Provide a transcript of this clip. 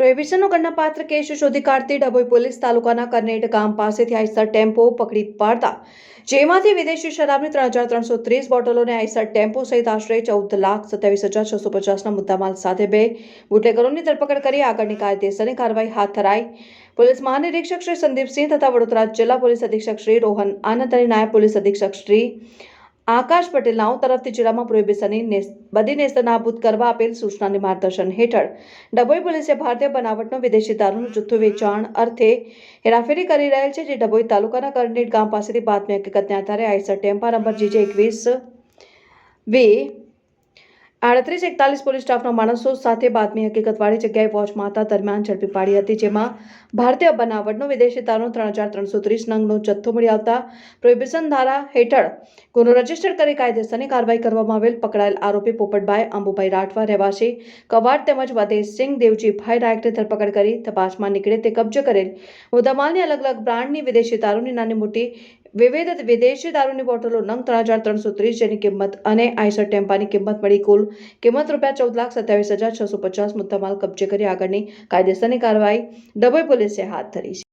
પ્રોહિબિશનનો ગણનાપાત્ર case શોધી કાઢતી Dabhoi police તાલુકાના કરનેટ ગામ પાસેથી આઈસર ટેમ્પો પકડી પાડતા, જેમાંથી વિદેશી શરાબની ત્રણ હજાર ત્રણસો ત્રીસ બોટલોને આઈસર ટેમ્પો સહિત આશરે ચૌદ લાખ સત્યાવીસ હજાર છસો પચાસના મુદ્દામાલ સાથે બે બુટલેગરોની ધરપકડ કરી આગળની કાયદેસરની કાર્યવાહી હાથ ધરાઈ. પોલીસ મહાનિરીક્ષક શ્રી સંદીપસિંહ તથા વડોદરા જિલ્લા પોલીસ અધિક્ષક શ્રી રોહન આનંદ અને નાયબ પોલીસ અધિક્ષક શ્રી આકાશ પટેલ નાઓ તરફથી જિલ્લામાં પ્રોહિબિશનની બધી નેસ્ત નાબૂદ કરવા આપેલ સૂચનાની માર્ગદર્શન હેઠળ ડભોઈ પોલીસે ભારતીય બનાવટનો વિદેશી દારૂનું જથ્થો વેચાણ અર્થે હેરાફેરી કરી રહેલ છે, જે ડભોઈ તાલુકાના કરનેટ ગામ પાસેથી બાતમી હકીકતને આધારે આઈસર ટેમ્પા નંબર જીજે એકવીસ વે આડત્રીસ એકતાલીસ પોલીસ સ્ટાફના માણસો સાથે બાતમી હકીકતવાળી જગ્યાએ વોચ માતા દરમિયાન ઝડપી પાડી હતી, જેમાં ભારતીય બનાવટનો વિદેશી દારૂનો ત્રણ હજાર ત્રણસો ત્રીસ નંગનો જથ્થો મળી આવતા પ્રોહિબિશન ધારા હેઠળ ગુનો રજિસ્ટર કરી કાયદેસરની કાર્યવાહી કરવામાં આવેલ પકડાયેલ આરોપી પોપટભાઈ અંબુભાઈ રાઠવા, રહેવાસી કવાડ તેમજ વદેશસિંહ દેવજીભાઈ નાયકની ધરપકડ કરી તપાસમાં નીકળે તે કબજે કરેલ મુદ્દામાલની અલગ અલગ બ્રાન્ડની વિદેશી તારોની નાની મોટી વિવિધ વિદેશી દારૂની બોટલો નંગ ત્રણ હજાર ત્રણસો ત્રીસ જેની કિંમત અને આઈસર ટેમ્પાની કિંમત મળી કુલ કિંમત રૂપિયા ચૌદ લાખ સત્યાવીસ હજાર છસો પચાસ મુદ્દામાલ કબજે કરી આગળની કાયદેસરની કાર્યવાહી ડભોઈ પોલીસે હાથ ધરી છે.